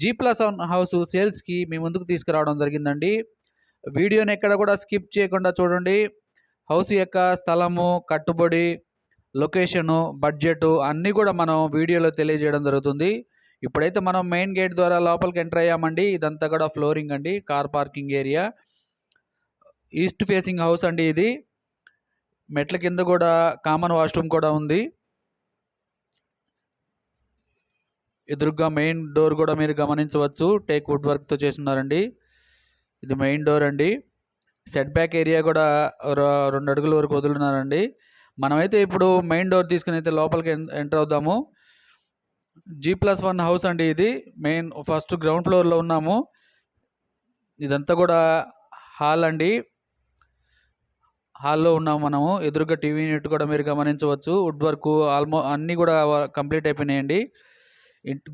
G plus one house సేల్స్కి మీ ముందుకు తీసుకురావడం జరిగిందండి. వీడియోని ఎక్కడ కూడా స్కిప్ చేయకుండా చూడండి. హౌస్ యొక్క స్థలము కట్టుబడి లొకేషను బడ్జెట్ అన్నీ కూడా మనం వీడియోలో తెలియజేయడం జరుగుతుంది. ఇప్పుడైతే మనం మెయిన్ గేట్ ద్వారా లోపలికి ఎంటర్ అయ్యామండి. ఇదంతా కూడా ఫ్లోరింగ్ అండి car parking area east facing house అండి ఇది. మెట్ల కింద కూడా కామన్ వాష్రూమ్ కూడా ఉంది. ఎదురుగా మెయిన్ డోర్ కూడా మీరు గమనించవచ్చు. టేక్ వుడ్ వర్క్తో చేస్తున్నారండి. ఇది మెయిన్ డోర్ అండి. సెట్ బ్యాక్ ఏరియా కూడా రెండు అడుగుల వరకు వదులున్నారండి. మనమైతే ఇప్పుడు మెయిన్ డోర్ తీసుకుని అయితే లోపలికి ఎన్- ఎంటర్ అవుదాము. జీ ప్లస్ వన్ హౌస్ అండి ఇది. మెయిన్ ఫస్ట్ గ్రౌండ్ ఫ్లోర్లో ఉన్నాము. ఇదంతా కూడా హాల్ అండి. హాల్లో ఉన్నాము మనము. ఎదురుగా టీవీ యూనిట్ కూడా మీరు గమనించవచ్చు. వుడ్ వర్క్ ఆల్మో అన్నీ కూడా కంప్లీట్ అయిపోయినాయండి.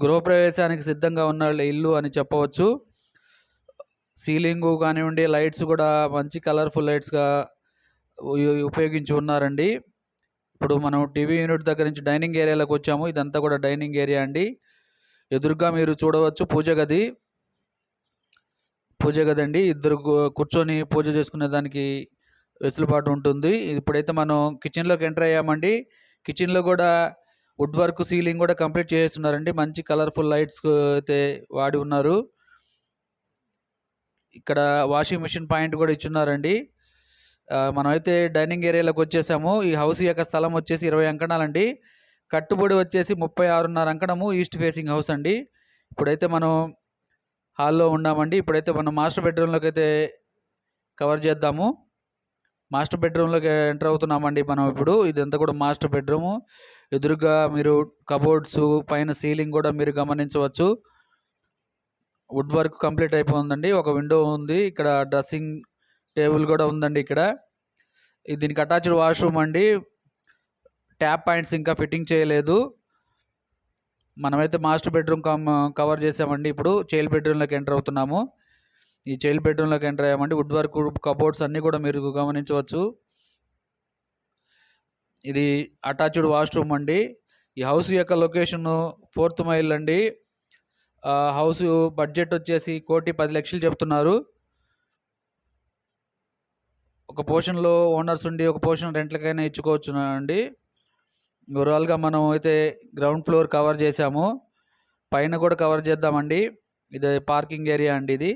గృహప్రవేశానికి సిద్ధంగా ఉన్న ఇల్లు అని చెప్పవచ్చు. సీలింగ్ కానివ్వండి లైట్స్ కూడా మంచి కలర్ఫుల్ లైట్స్గా ఉపయోగించి ఉన్నారండి. ఇప్పుడు మనం టీవీ యూనిట్ దగ్గర నుంచి డైనింగ్ ఏరియాలోకి వచ్చాము. ఇదంతా కూడా డైనింగ్ ఏరియా అండి. ఎదురుగా మీరు చూడవచ్చు పూజ గది. పూజ గది అండి. ఇద్దరు కూర్చొని పూజ చేసుకునే దానికి వెసులుబాటు ఉంటుంది. ఇప్పుడైతే మనం కిచెన్లోకి ఎంటర్ అయ్యామండి. కిచెన్లో కూడా వుడ్ వర్క్ సీలింగ్ కూడా కంప్లీట్ చేస్తున్నారండి. మంచి కలర్ఫుల్ లైట్స్ అయితే వాడి ఉన్నారు. ఇక్కడ వాషింగ్ మిషన్ పాయింట్ కూడా ఇచ్చున్నారండి. మనమైతే డైనింగ్ ఏరియాలోకి వచ్చేసాము. ఈ హౌస్ యొక్క స్థలం వచ్చేసి ఇరవై అంకణాలండి. కట్టుబడి వచ్చేసి ముప్పై ఆరున్నర అంకణము ఈస్ట్ ఫేసింగ్ హౌస్ అండి. ఇప్పుడైతే మనం హాల్లో ఉన్నామండి. ఇప్పుడైతే మనం మాస్టర్ బెడ్రూమ్లోకి అయితే కవర్ చేద్దాము. మాస్టర్ బెడ్రూమ్లోకి ఎంటర్ అవుతున్నామండి మనం ఇప్పుడు. ఇదంతా కూడా మాస్టర్ బెడ్రూము. ఎదురుగా మీరు కబోర్డ్స్ పైన సీలింగ్ కూడా మీరు గమనించవచ్చు. వుడ్ వర్క్ కంప్లీట్ అయిపోతుందండి ఒక విండో ఉంది. ఇక్కడ డ్రెస్సింగ్ టేబుల్ కూడా ఉందండి ఇక్కడ. దీనికి అటాచ్డ్ వాష్రూమ్ అండి. ట్యాప్ పాయింట్స్ ఇంకా ఫిట్టింగ్ చేయలేదు. మనమైతే మాస్టర్ బెడ్రూమ్ కమ్ కవర్ చేసామండి ఇప్పుడు. చైల్డ్ బెడ్రూమ్లోకి ఎంటర్ అవుతున్నాము. ఈ చైల్డ్ బెడ్రూమ్లోకి ఎంటర్ అయ్యామంటే వుడ్ వర్క్ కబోర్డ్స్ అన్నీ కూడా మీరు గమనించవచ్చు. ఇది అటాచ్డ్ వాష్రూమ్ అండి. ఈ హౌస్ యొక్క లొకేషన్ ఫోర్త్ మైల్ అండి. హౌస్ బడ్జెట్ వచ్చేసి కోటి పది లక్షలు చెప్తున్నారు. ఒక పోర్షన్లో ఓనర్స్ ఉండి ఒక పోర్షన్ రెంట్లకైనా ఇచ్చుకోవచ్చు అండి? ఓవరాల్గా మనం అయితే గ్రౌండ్ ఫ్లోర్ కవర్ చేసాము పైన కూడా కవర్ చేద్దామండి. ఇది పార్కింగ్ ఏరియా అండి ఇది.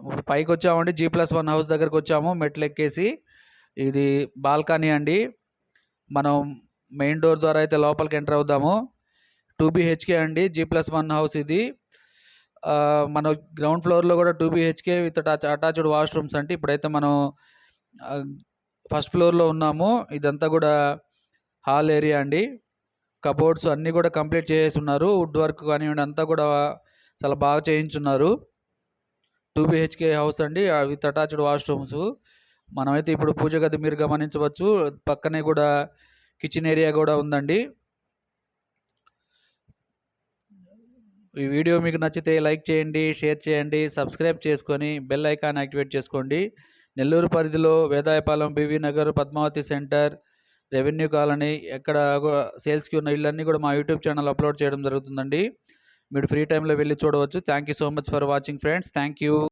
ఇప్పుడు పైకి వచ్చామండి జీ ప్లస్ వన్ హౌస్ దగ్గరకు వచ్చాము మెట్లు ఎక్కేసి ఇది బాల్కనీ అండి. మనం మెయిన్ డోర్ ద్వారా అయితే లోపలికి ఎంటర్ అవుదాము. టూ బీహెచ్కే అండి. జీ ప్లస్ వన్ హౌస్ ఇది. మన గ్రౌండ్ ఫ్లోర్లో కూడా two BHK with attach attached washrooms అంటే ఇప్పుడైతే మనం ఫస్ట్ ఫ్లోర్లో ఉన్నాము. ఇదంతా కూడా హాల్ ఏరియా అండి. కబోర్డ్స్ అన్నీ కూడా కంప్లీట్ చేసేసి ఉన్నారు. వుడ్ వర్క్ కానివ్వండి అంతా కూడా చాలా బాగా చేయించున్నారు. టూ బిహెచ్కే హౌస్ అండి విత్ అటాచ్డ్ వాష్రూమ్స్. మనమైతే ఇప్పుడు పూజ గది మీరు గమనించవచ్చు పక్కనే కూడా కిచెన్ ఏరియా కూడా ఉందండి. ఈ వీడియో మీకు నచ్చితే లైక్ చేయండి షేర్ చేయండి సబ్స్క్రైబ్ చేసుకొని బెల్ ఐకాన్ యాక్టివేట్ చేసుకోండి. నెల్లూరు పరిధిలో Vedayapalem BV Nagar Padmavathi centre revenue colony ఎక్కడ సేల్స్కి ఉన్న ఇళ్ళన్నీ కూడా మా యూట్యూబ్ ఛానల్ అప్లోడ్ చేయడం జరుగుతుందండి. మీరు ఫ్రీ టైంలో వెళ్ళి చూడవచ్చు. Thank you so much for watching friends. Thank you.